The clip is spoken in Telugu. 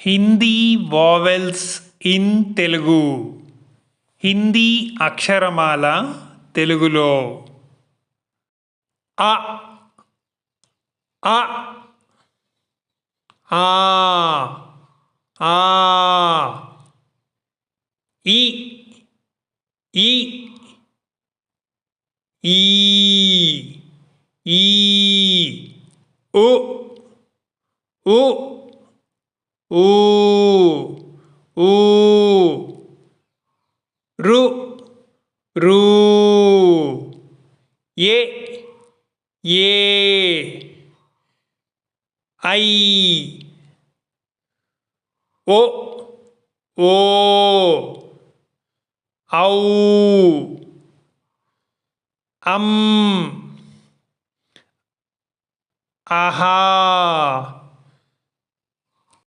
Hindi vowels in Telugu. Hindi అక్షరమాల తెలుగులో. అ. అ. ఆ. ఆ. ఇ ఈ. ఈ. ఈ. ఉ. ఉ. u u ru ru ye ye ai o o au am aha.